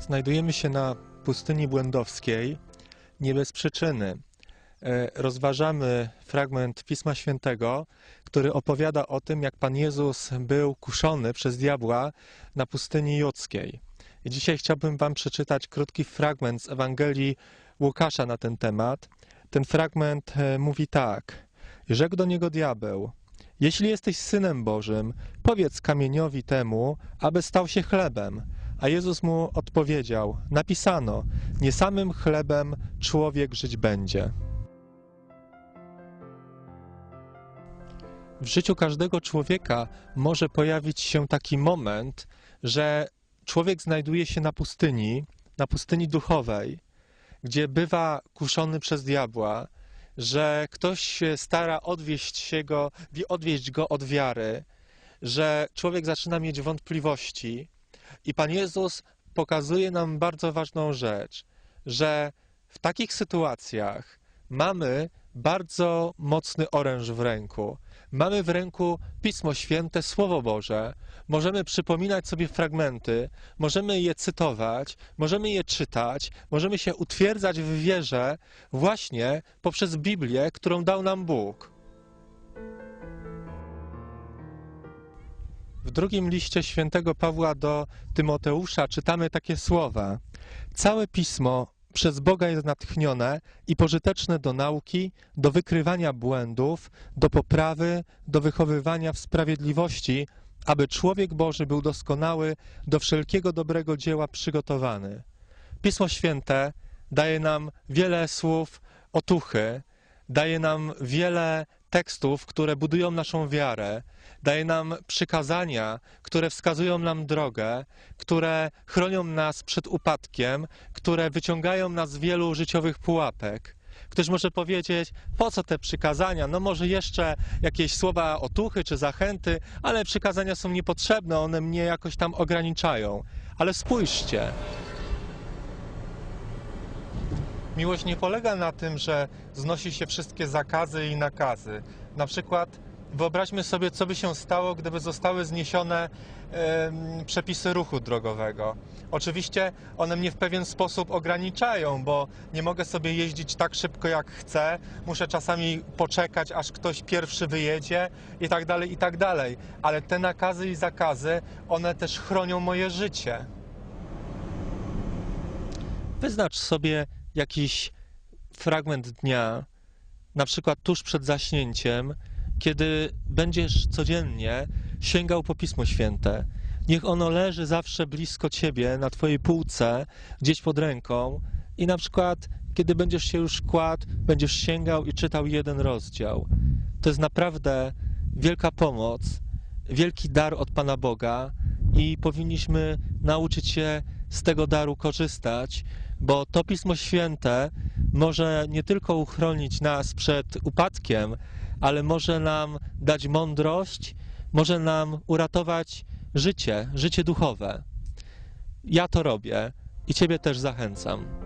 Znajdujemy się na pustyni błędowskiej nie bez przyczyny. E, Rozważamy fragment Pisma Świętego, który opowiada o tym, jak Pan Jezus był kuszony przez diabła na pustyni judzkiej. I dzisiaj chciałbym Wam przeczytać krótki fragment z Ewangelii Łukasza na ten temat. Ten fragment e, mówi tak. Rzekł do niego diabeł: Jeśli jesteś synem Bożym, powiedz kamieniowi temu, aby stał się chlebem. A Jezus mu odpowiedział: Napisano: Nie samym chlebem człowiek żyć będzie. W życiu każdego człowieka może pojawić się taki moment, że człowiek znajduje się na pustyni, na pustyni duchowej, gdzie bywa kuszony przez diabła, że ktoś się stara odwieść, się go, odwieść go od wiary, że człowiek zaczyna mieć wątpliwości. I Pan Jezus pokazuje nam bardzo ważną rzecz, że w takich sytuacjach mamy bardzo mocny oręż w ręku. Mamy w ręku Pismo Święte, Słowo Boże. Możemy przypominać sobie fragmenty, możemy je cytować, możemy je czytać, możemy się utwierdzać w wierze właśnie poprzez Biblię, którą dał nam Bóg. W drugim liście świętego Pawła do Tymoteusza czytamy takie słowa: Całe pismo przez Boga jest natchnione i pożyteczne do nauki, do wykrywania błędów, do poprawy, do wychowywania w sprawiedliwości, aby człowiek Boży był doskonały, do wszelkiego dobrego dzieła przygotowany. Pismo Święte daje nam wiele słów otuchy, daje nam wiele tekstów, które budują naszą wiarę, daje nam przykazania, które wskazują nam drogę, które chronią nas przed upadkiem, które wyciągają nas z wielu życiowych pułapek. Ktoś może powiedzieć, po co te przykazania? No może jeszcze jakieś słowa otuchy czy zachęty, ale przykazania są niepotrzebne, one mnie jakoś tam ograniczają. Ale spójrzcie, Miłość nie polega na tym, że znosi się wszystkie zakazy i nakazy. Na przykład wyobraźmy sobie, co by się stało, gdyby zostały zniesione em, przepisy ruchu drogowego. Oczywiście one mnie w pewien sposób ograniczają, bo nie mogę sobie jeździć tak szybko jak chcę. Muszę czasami poczekać, aż ktoś pierwszy wyjedzie i tak dalej, i tak dalej. Ale te nakazy i zakazy, one też chronią moje życie. Wyznacz sobie jakiś fragment dnia, na przykład tuż przed zaśnięciem, kiedy będziesz codziennie sięgał po Pismo Święte. Niech ono leży zawsze blisko ciebie, na twojej półce, gdzieś pod ręką i na przykład, kiedy będziesz się już kładł, będziesz sięgał i czytał jeden rozdział. To jest naprawdę wielka pomoc, wielki dar od Pana Boga i powinniśmy nauczyć się z tego daru korzystać, bo to Pismo Święte może nie tylko uchronić nas przed upadkiem, ale może nam dać mądrość, może nam uratować życie, życie duchowe. Ja to robię i Ciebie też zachęcam.